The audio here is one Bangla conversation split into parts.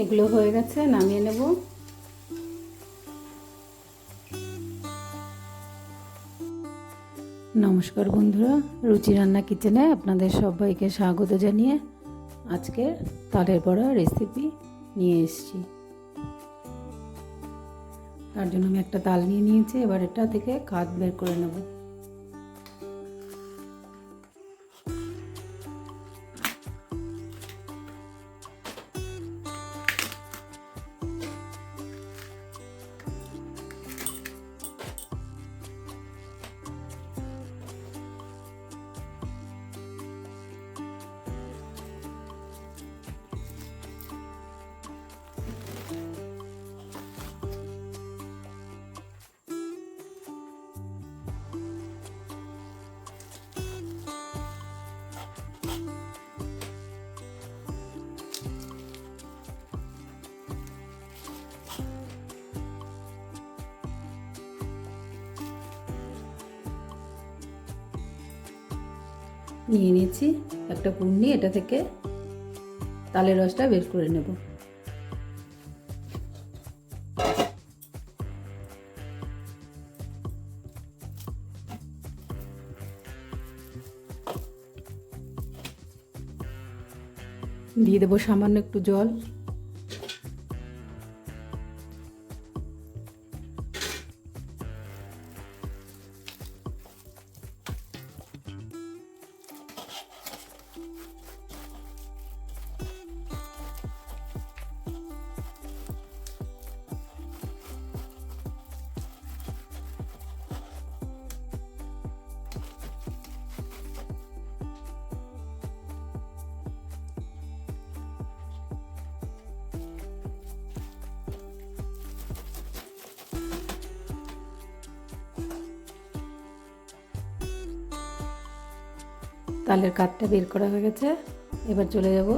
এগুলো হয়ে গেছে, নামিয়ে নেব। নমস্কার বন্ধুরা, রুচি রান্না কিচেনে আপনাদের সবাইকে স্বাগত জানিয়ে আজকে তালের বড়া রেসিপি নিয়ে এসেছি। তার জন্য আমি একটা তাল নিয়ে নিয়েছি, এবার এটা থেকে কাত বের করে নেব। নিয়ে নিয়েছি একটা পুন্নি এটা থেকে তালের রসটা বের করে নেব। দিয়ে দেবো সামান্য একটু জল। তালের কাঠটা বের করা হয়ে গেছে। এবার চলে যাব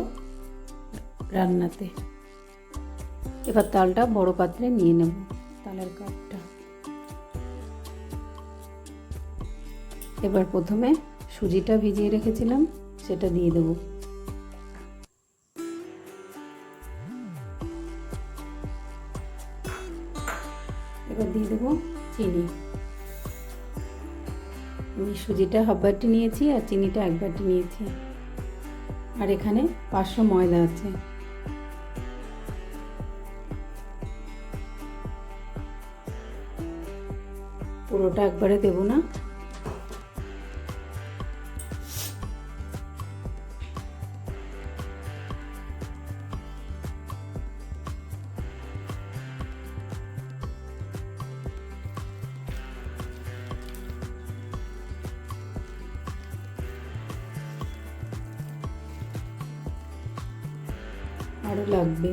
রান্নাতে। এবার তালটা বড় পাত্রে নিয়ে নেব তালের কাঠটা। এবার প্রথমে সুজিটা ভিজিয়ে রেখেছিলাম, সেটা দিয়ে দেব। এবার দিয়ে দেবো চিনি। আমি সুজিটা হাফ বাটি নিয়েছি আর চিনিটা এক বাটি নিয়েছি। আর এখানে পাঁচশো ময়দা আছে। পুরোটা একবারে দেবো না। আরও লাগবে।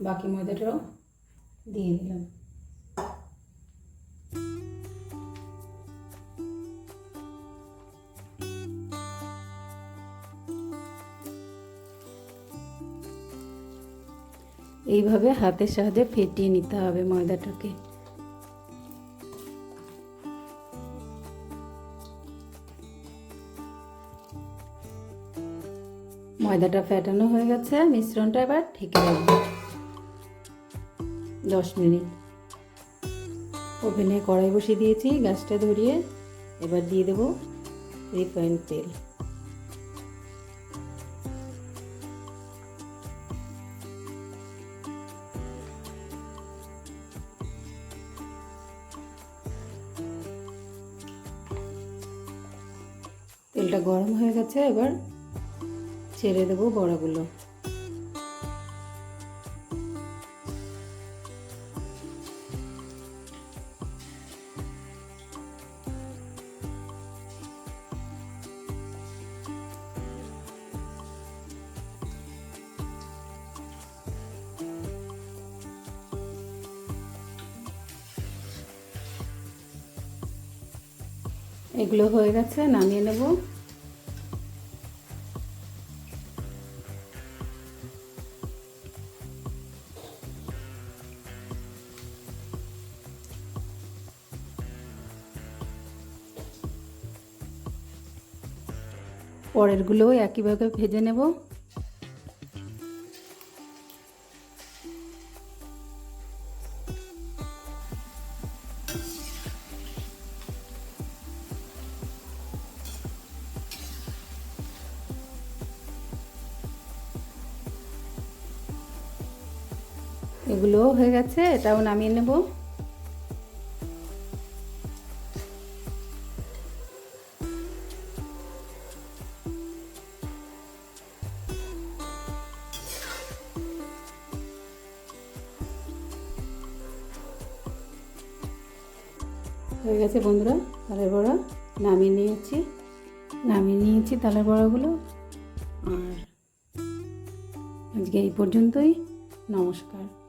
বাকি ময়দাটাও দিয়ে দিলাম। এইভাবে হাতের সাহায্যে ফেটিয়ে নিতে হবে ময়দাটাকে। ময়দাটা ফেটানো হয়ে গেছে, মিশ্রণটা এবার ঢেকে রাখব দশ মিনিট। ওভেনে কড়াই বসিয়ে দিয়েছি, গ্যাসটা ধরিয়ে এবার দিয়ে দেবো রিফাইন্ড তেল। তেলটা গরম হয়ে গেছে, এবার ছেড়ে দেবো বড়াগুলো। এগুলো হয়ে গেছে নামিয়ে নেব। পরেরগুলোও একইভাবে ভেজে নেব। এগুলোও হয়ে গেছে এটাও নামিয়ে নেব। হয়ে গেছে বন্ধুরা, তালের বড়া নামিয়ে নিয়েছি। নামিয়ে নিয়েছি তালের বড়াগুলো। আর আজকে এই পর্যন্তই, নমস্কার।